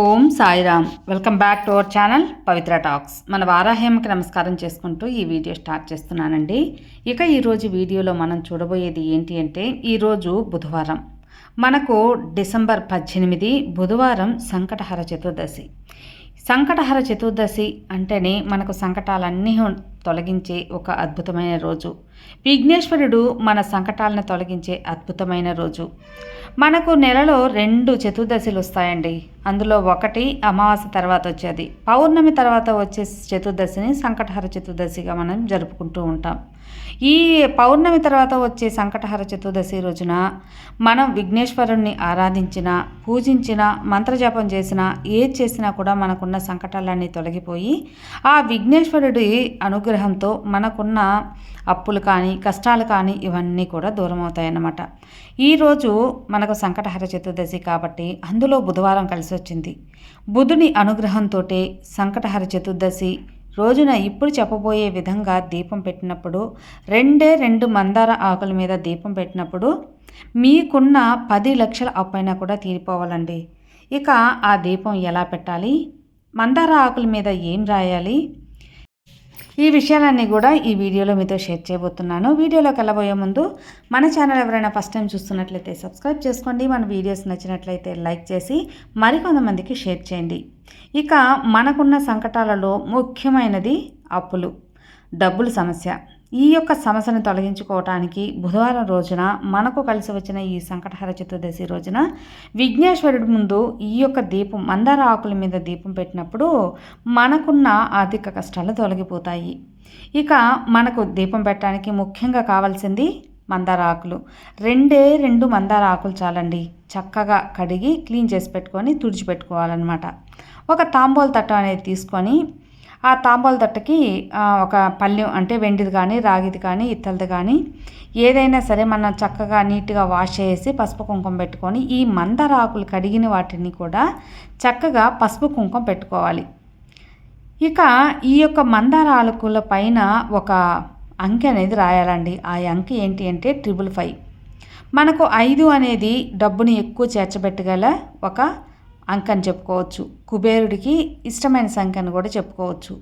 Om Sairam. Welcome back to our channel Pavitra talks. మన వారాహ్యమకి నమస్కారం చేసుకుంటూ ఈ వీడియో స్టార్ట్ చేస్తున్నానండి. ఇక ఈరోజు వీడియోలో మనం చూడబోయేది ఏంటి అంటే ఈరోజు బుధవారం. మనకు డిసెంబర్ పద్దెనిమిది బుధవారం సంకటహర చతుర్దశి. సంకటహర చతుర్దశి అంటేనే మనకు సంకటాలన్నీ తొలగించే ఒక అద్భుతమైన రోజు. విఘ్నేశ్వరుడు మన సంకటాలను తొలగించే అద్భుతమైన రోజు. మనకు నెలలో రెండు చతుర్దశులు వస్తాయండి. అందులో ఒకటి అమావాస్య తర్వాత వచ్చేది. పౌర్ణమి తర్వాత వచ్చే చతుర్దశిని సంకటహర చతుర్దశిగా మనం జరుపుకుంటూ ఉంటాం. ఈ పౌర్ణమి తర్వాత వచ్చే సంకటహర చతుర్దశి రోజున మనం విఘ్నేశ్వరుణ్ణి ఆరాధించిన పూజించిన మంత్రజపం చేసినా ఏది చేసినా కూడా మనకున్న సంకటాలన్నీ తొలగిపోయి ఆ విఘ్నేశ్వరుడి అనుగ్రహంతో మనకున్న అప్పులు కానీ కష్టాలు కానీ ఇవన్నీ కూడా దూరం అవుతాయన్నమాట ఈరోజు మనకు సంకటహర చతుర్దశి కాబట్టి అందులో బుధవారం కలిసి వచ్చింది. బుధుని అనుగ్రహంతో సంకటహర చతుర్దశి రోజున ఇప్పుడు చెప్పబోయే విధంగా దీపం పెట్టినప్పుడు రెండే రెండు మందార ఆకుల మీద దీపం పెట్టినప్పుడు మీకున్న పది లక్షల అప్పైనా కూడా తీరిపోవాలండి. ఇక ఆ దీపం ఎలా పెట్టాలి? మందార ఆకుల మీద ఏం రాయాలి? ఈ విషయాలన్నీ కూడా ఈ వీడియోలో మీతో షేర్ చేయబోతున్నాను. వీడియోలోకి వెళ్ళబోయే ముందు మన ఛానల్ ఎవరైనా ఫస్ట్ టైం చూస్తున్నట్లయితే సబ్స్క్రైబ్ చేసుకోండి. మన వీడియోస్ నచ్చినట్లయితే లైక్ చేసి మరికొంతమందికి షేర్ చేయండి. ఇక మనకున్న సంకటాలలో ముఖ్యమైనది అప్పులు డబ్బులు సమస్య. ఈ యొక్క సమస్యను తొలగించుకోవటానికి బుధవారం రోజున మనకు కలిసి వచ్చిన ఈ సంకటహర చతుర్దశి రోజున విఘ్నేశ్వరుడి ముందు ఈ యొక్క దీపం మందార ఆకుల మీద దీపం పెట్టినప్పుడు మనకున్న ఆర్థిక కష్టాలు తొలగిపోతాయి. ఇక మనకు దీపం పెట్టడానికి ముఖ్యంగా కావాల్సింది మందార ఆకులు. రెండే రెండు మందార ఆకులు చాలండి. చక్కగా కడిగి క్లీన్ చేసి పెట్టుకొని తుడిచిపెట్టుకోవాలన్నమాట. ఒక తాంబూల తట్టం అనేది తీసుకొని ఆ తాంబాల తట్టకి ఒక పళ్ళెం అంటే వెండిది కానీ రాగిది కానీ ఇత్తలది కానీ ఏదైనా సరే మనం చక్కగా నీట్గా వాష్ చేసి పసుపు కుంకుమ పెట్టుకొని ఈ మందార ఆకులు కడిగిన వాటిని కూడా చక్కగా పసుపు కుంకుమ పెట్టుకోవాలి. ఇక ఈ యొక్క మందార పైన ఒక అంకె అనేది రాయాలండి. ఆ అంకె ఏంటి అంటే ట్రిపుల్ ఫైవ్. మనకు ఐదు అనేది డబ్బుని ఎక్కువ చేర్చబెట్టగల ఒక అంక అని చెప్పుకోవచ్చు. కుబేరుడికి ఇష్టమైన సంఖ్య అని కూడా చెప్పుకోవచ్చు.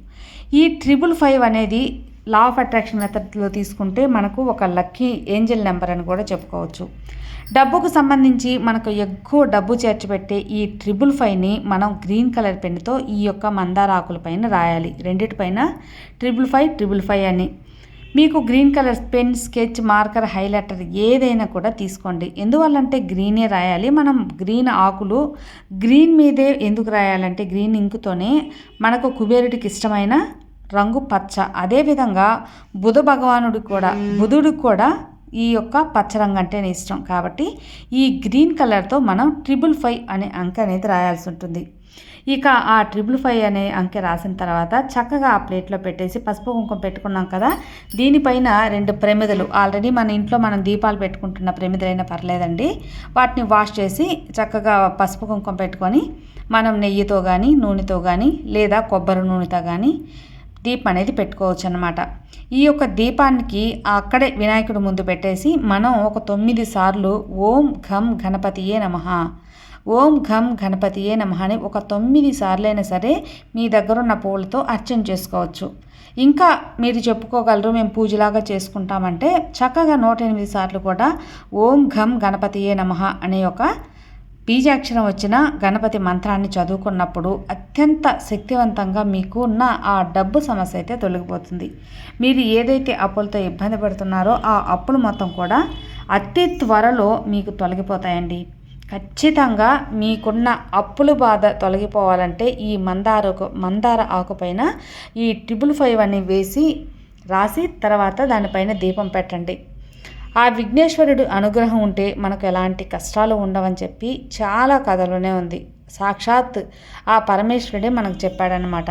ఈ ట్రిపుల్ ఫైవ్ అనేది లా ఆఫ్ అట్రాక్షన్ మెథడ్లో తీసుకుంటే మనకు ఒక లక్కీ ఏంజల్ నెంబర్ అని కూడా చెప్పుకోవచ్చు. డబ్బుకు సంబంధించి మనకు ఎక్కువ డబ్బు చేర్చిపెట్టే ఈ ట్రిపుల్ ఫైవ్ని మనం గ్రీన్ కలర్ పెన్నుతో ఈ యొక్క మందార ఆకుల పైన రాయాలి. రెండిటిపైన ట్రిపుల్ ఫైవ్ ట్రిపుల్ ఫైవ్ అని. మీకు green colour pen sketch marker highlighter ఏదైనా కూడా తీసుకోండి. ఎందువల్లంటే గ్రీనే రాయాలి. మనం గ్రీన్ ఆకులు గ్రీన్ మీదే ఎందుకు రాయాలంటే గ్రీన్ ఇంకుతోనే మనకు కుబేరుడికి ఇష్టమైన రంగు పచ్చ. అదేవిధంగా బుధ భగవానుడికి కూడా బుధుడికి కూడా ఈ యొక్క పచ్చ రంగు అంటేనే ఇష్టం. కాబట్టి ఈ గ్రీన్ కలర్తో మనం ట్రిపుల్ ఫైవ్ అనే అంక అనేది రాయాల్సి ఉంటుంది. ఇక ఆ ట్రిపుల్ ఫైవ్ అనే అంకె రాసిన తర్వాత చక్కగా ఆ ప్లేట్లో పెట్టేసి పసుపు కుంకుమ పెట్టుకున్నాం కదా దీనిపైన రెండు ప్రమిదలు. ఆల్రెడీ మన ఇంట్లో మనం దీపాలు పెట్టుకుంటున్న ప్రమిదలైనా పర్లేదండి. వాటిని వాష్ చేసి చక్కగా పసుపు కుంకుమ పెట్టుకొని మనం నెయ్యితో కానీ నూనెతో కానీ లేదా కొబ్బరి నూనెతో కానీ దీపం అనేది పెట్టుకోవచ్చు అనమాట ఈ యొక్క దీపానికి అక్కడే వినాయకుడు ముందు పెట్టేసి మనం ఒక తొమ్మిది సార్లు ఓం ఘం గణపతియే నమ. ఓం ఘం గణపతియే నమ అని ఒక తొమ్మిది సార్లైనా సరే మీ దగ్గర ఉన్న పూలతో అర్చన చేసుకోవచ్చు. ఇంకా మీరు చెప్పుకోగలరు మేము పూజలాగా చేసుకుంటామంటే చక్కగా నూట ఎనిమిది సార్లు కూడా ఓం ఘం గణపతియే నమ అనే ఒక బీజాక్షరం వచ్చిన గణపతి మంత్రాన్ని చదువుకున్నప్పుడు అత్యంత శక్తివంతంగా మీకు ఉన్న ఆ డబ్బు సమస్య అయితే తొలగిపోతుంది. మీరు ఏదైతే అప్పులతో ఇబ్బంది పడుతున్నారో ఆ అప్పులు మొత్తం కూడా అతి త్వరలో మీకు తొలగిపోతాయండి. ఖచ్చితంగా మీకున్న అప్పుల బాధ తొలగిపోవాలంటే ఈ మందారకు మందార ఆకుపైన ఈ ట్రిపుల్ ఫైవ్ అని వేసి రాసి తర్వాత దానిపైన దీపం పెట్టండి. ఆ విఘ్నేశ్వరుడు అనుగ్రహం ఉంటే మనకు ఎలాంటి కష్టాలు ఉండవని చెప్పి చాలా కథలోనే ఉంది. సాక్షాత్ ఆ పరమేశ్వరుడే మనకు చెప్పాడనమాట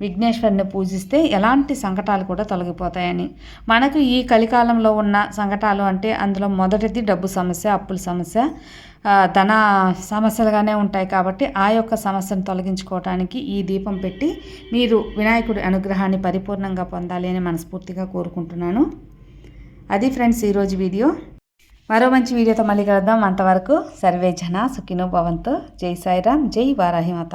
విఘ్నేశ్వరుని పూజిస్తే ఎలాంటి సంకటాలు కూడా తొలగిపోతాయని. మనకు ఈ కలికాలంలో ఉన్న సంకటాలు అంటే అందులో మొదటిది డబ్బు సమస్య అప్పుల సమస్య ధన సమస్యలుగానే ఉంటాయి కాబట్టి ఆ యొక్క సమస్యను తొలగించుకోవటానికి ఈ దీపం పెట్టి మీరు వినాయకుడి అనుగ్రహాన్ని పరిపూర్ణంగా పొందాలి అని మనస్ఫూర్తిగా కోరుకుంటున్నాను. అది ఫ్రెండ్స్ ఈరోజు వీడియో. మరో మంచి వీడియోతో మళ్ళీ కలుద్దాం. అంతవరకు సర్వే జన సుఖినో భవంతో. జై సాయిరామ్ జై వారాహిమాత.